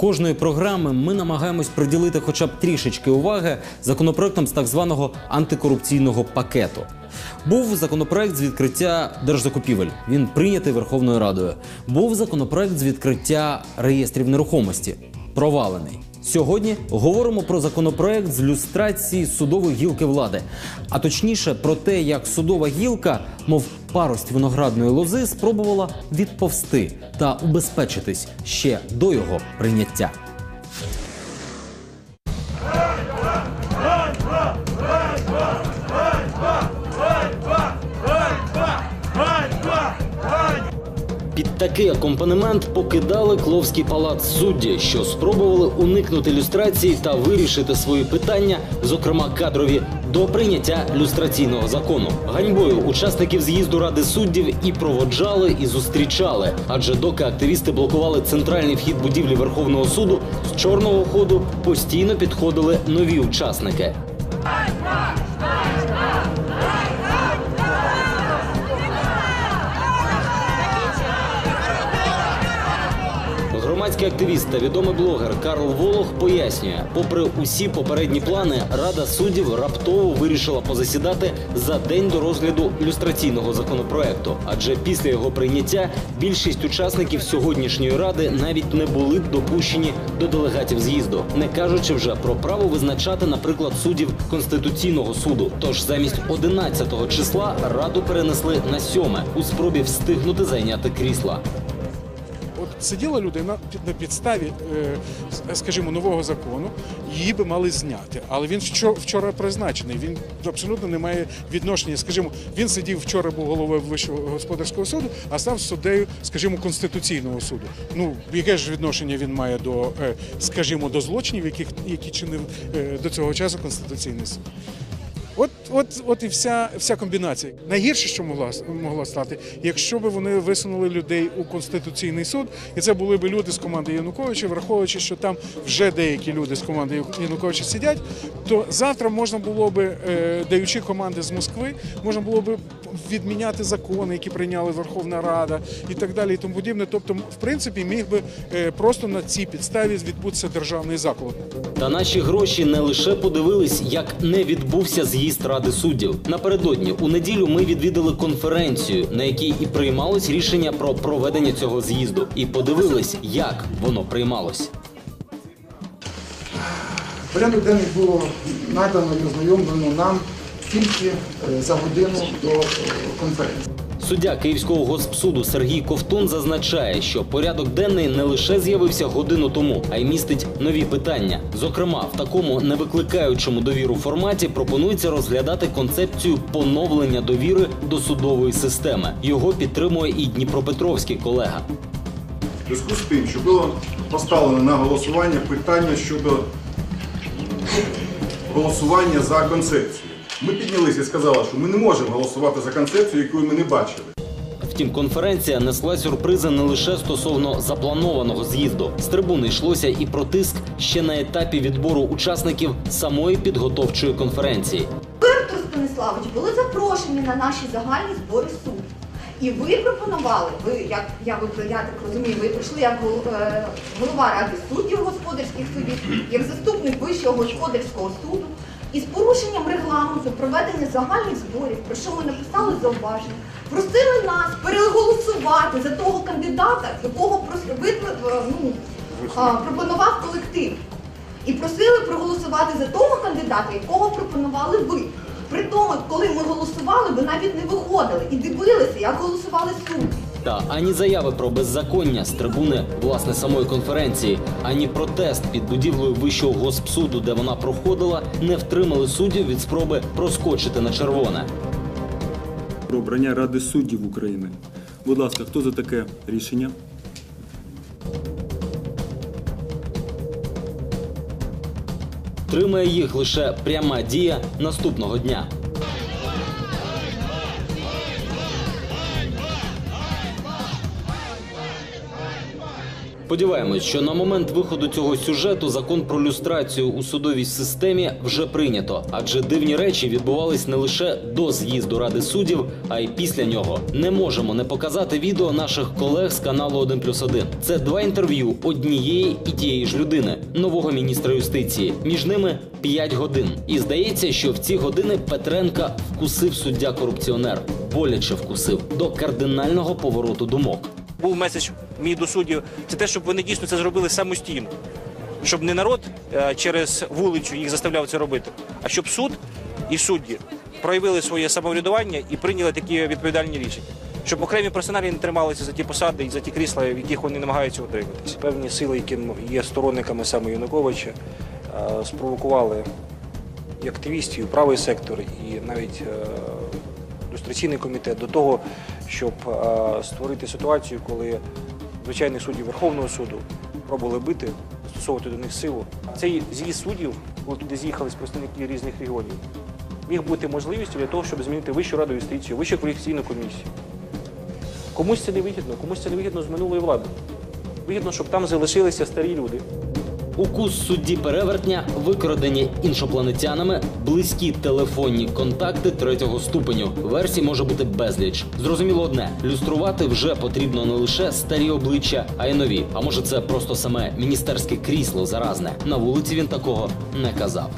кожної програми ми намагаємось приділити хоча б трішечки уваги законопроектам з так званого антикорупційного пакету. Був законопроект з відкриття держзакупівель. Він прийнятий Верховною Радою. Був законопроект з відкриття реєстрів нерухомості. Провалений. Сьогодні говоримо про законопроект з люстрації судової гілки влади, а точніше про те, як судова гілка, мов парость виноградної лози, спробувала відповсти та убезпечитись ще до його прийняття. Такий акомпанемент покидали Кловський палац судді, що спробували уникнути люстрації та вирішити свої питання, зокрема кадрові, до прийняття люстраційного закону. Ганьбою учасників з'їзду ради суддів і проводжали, і зустрічали. Адже доки активісти блокували центральний вхід будівлі Верховного суду, з чорного ходу постійно підходили нові учасники. Громадський активіст та відомий блогер Карл Волох пояснює, попри усі попередні плани, Рада суддів раптово вирішила позасідати за день до розгляду люстраційного законопроекту. Адже після його прийняття більшість учасників сьогоднішньої ради навіть не були допущені до делегатів з'їзду, не кажучи вже про право визначати, наприклад, суддів конституційного суду. Тож замість 11 числа раду перенесли на 7 у спробі встигнути зайняти крісла. Сиділа людина на підставі, е, скажімо, нового закону, її би мали зняти. Але він вчора, призначений. Він абсолютно не має відношення. Скажімо, він сидів вчора, був головою Вищого господарського суду, а став суддею, скажімо, конституційного суду. Ну яке ж відношення він має до, е, скажімо, до злочинів, які чинив е, до цього часу конституційний суд? От, от, от і вся, вся комбінація. Найгірше, що могла, могло стати, якщо б вони висунули людей у Конституційний суд, і це були б люди з команди Януковича, враховуючи, що там вже деякі люди з команди Януковича сидять, то завтра можна було би, е, даючи команди з Москви, можна було би відміняти закони, які прийняли Верховна Рада і так далі, і тому подібне. Тобто, в принципі, міг би е, просто на цій підставі відбутися державний заклад. Та наші гроші не лише подивились, як не відбувся з'їзд ради суддів. Напередодні у неділю ми відвідали конференцію, на якій і приймалось рішення про проведення цього з'їзду, і подивились, як воно приймалось. Порядок денний було надано і ознайомлено нам тільки е, за годину до е, конференції. Суддя Київського госпсуду Сергій Ковтун зазначає, що порядок денний не лише з'явився годину тому, а й містить нові питання. Зокрема, в такому не викликаючому довіру форматі пропонується розглядати концепцію поновлення довіри до судової системи. Його підтримує і Дніпропетровський колега. В зв'язку з тим, що було поставлено на голосування питання щодо голосування за концепцію. Ми піднялися і сказали, що ми не можемо голосувати за концепцію, яку ми не бачили. Втім, конференція несла сюрпризи не лише стосовно запланованого з'їзду. З трибуни йшлося і про тиск ще на етапі відбору учасників самої підготовчої конференції. Артур Станиславович, були запрошені на наші загальні збори суду. І ви пропонували, ви, як я, ви, я так розумію, ви прийшли як е, голова Ради суддів господарських судів, як заступник Вищого господарського суду, і з порушенням регламенту проведення загальних зборів, про що ми написали зауваження, просили нас переголосувати за того кандидата, якого е, ну, пропонував колектив. І просили проголосувати за того кандидата, якого пропонували ви. При тому, коли ми голосували, ви навіть не виходили і дивилися, як голосували судді. Та ані заяви про беззаконня з трибуни власне самої конференції, ані протест під будівлею вищого госпсуду, де вона проходила, не втримали суддів від спроби проскочити на червоне. про обрання Ради суддів України. Будь ласка, хто за таке рішення? Тримає їх лише пряма дія наступного дня. Сподіваємось, що на момент виходу цього сюжету закон про люстрацію у судовій системі вже прийнято, адже дивні речі відбувались не лише до з'їзду ради суддів, а й після нього. Не можемо не показати відео наших колег з каналу 1+,1. Це два інтерв'ю однієї і тієї ж людини, нового міністра юстиції. Між ними 5 годин. І здається, що в ці години Петренка вкусив суддя корупціонер, боляче вкусив до кардинального повороту думок. Був меседж мій до суддів, це те, щоб вони дійсно це зробили самостійно. Щоб не народ е, через вулицю їх заставляв це робити, а щоб суд і судді проявили своє самоврядування і прийняли такі відповідальні рішення. Щоб окремі персоналі не трималися за ті посади і за ті крісла, в яких вони намагаються утриматися. Певні сили, які є сторонниками саме Януковича, е, спровокували і активістів, і правий сектор, і навіть е, люстраційний комітет до того, щоб е, створити ситуацію, коли звичайних суддів Верховного суду пробували бити, застосовувати до них силу. Цей з'їзд суддів, коли туди з'їхались представники різних регіонів, міг бути можливістю для того, щоб змінити Вищу раду юстиції, Вищу кваліфікаційну комісію. Комусь це не вигідно, комусь це не вигідно з минулої влади. Вигідно, щоб там залишилися старі люди. Укус судді перевертня, викрадені іншопланетянами, близькі телефонні контакти третього ступеню. Версій може бути безліч. Зрозуміло одне: люструвати вже потрібно не лише старі обличчя, а й нові. А може, це просто саме міністерське крісло заразне. На вулиці він такого не казав.